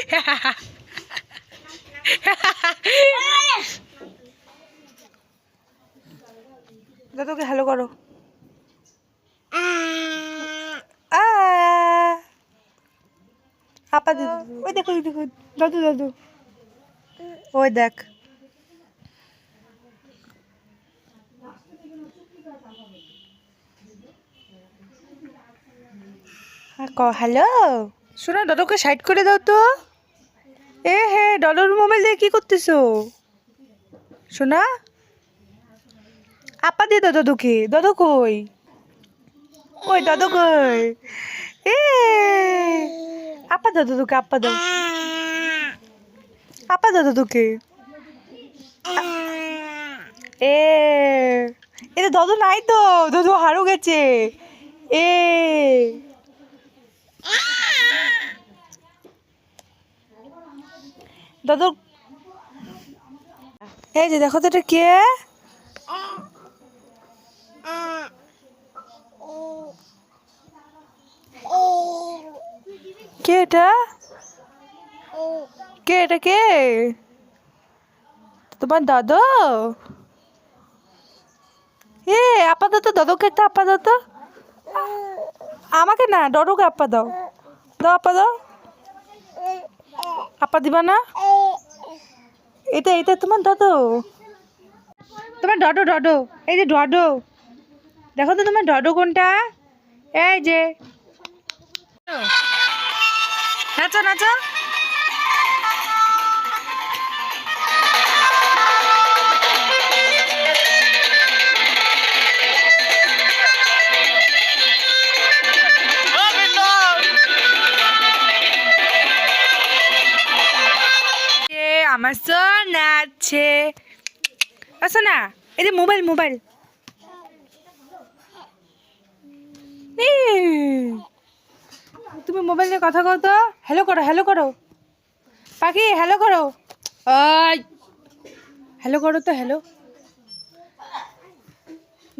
দাদুকে হ্যালো করো। আপা দিদু ওই দেখো ওই দেখো দাদু দাদু। ওই দেখ। হ্যালো শোনো দাদুকে সাইড করে দাও তো। এ হে ডলার মোবাইল দিয়ে কি করতেছো? শোনা আপা দিয়ে দাদা দাদুকে। দাদু কই? ওই দাদু কই? এ, আপা দাও দাদুকে, আপা দাও। আপা দাও দাদুকে। এ এটা দাদু নাই তো, দাদু হারু গেছে। এ। দাদু। এই যে দেখো তো এটা কে? কে এটা? কে এটা কে? তোমার দাদু? এ আপাতত দাদুকে একটা আপা দাও তো। আমাকে না, ডরুকে আপা দাও। দাও আপা দাও। আপা দিবা না? এটা এটা তোমার দাদু। তোমার ডডো ডডো এই যে ডডো দেখো তো তোমার ডডো কোনটা? এই যে। নাচো নাচো। আমার সোনা আছে। এই যে মোবাইল মোবাইল। তুমি মোবাইল নিয়ে কথা কও তো। হ্যালো করো হ্যালো করো। পাখি হ্যালো করো। হ্যালো করো তো হ্যালো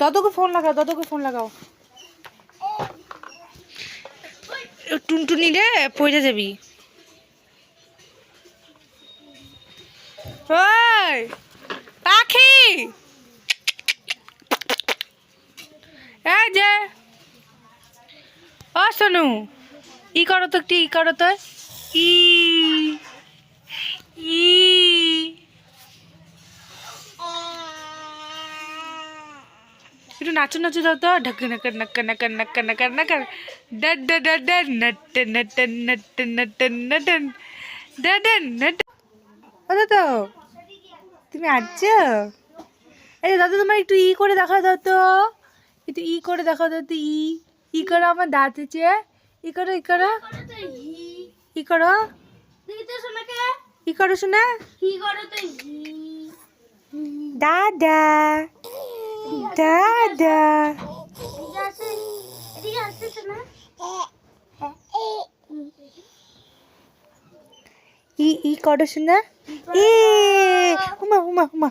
দাদুকে ফোন লাগাও, দাদুকে ফোন লাগাও। টুনটুনি রে, পড়ে যাবি। পাখি! এই যে। ও সোনু, ই করো তো একটু, ই করো তো। ই ই। একটু নাচো নাচো, দাও তো। ঢক নক নক নক নক নক নক ডড ডড ডড নট নট নট নট নট ডড নট ও তুমি আছো? এই দাদা তোমার একটু ই করে দেখাও দাও তো। একটু ই করে দেখাও দাও তো ই। ই করো আমার দাঁত হচ্ছে। ই করো ই করো। ই করো। ই করো শোনা। দাদা দাদা। ই ই করো শোনা। এ উমা উমা উমা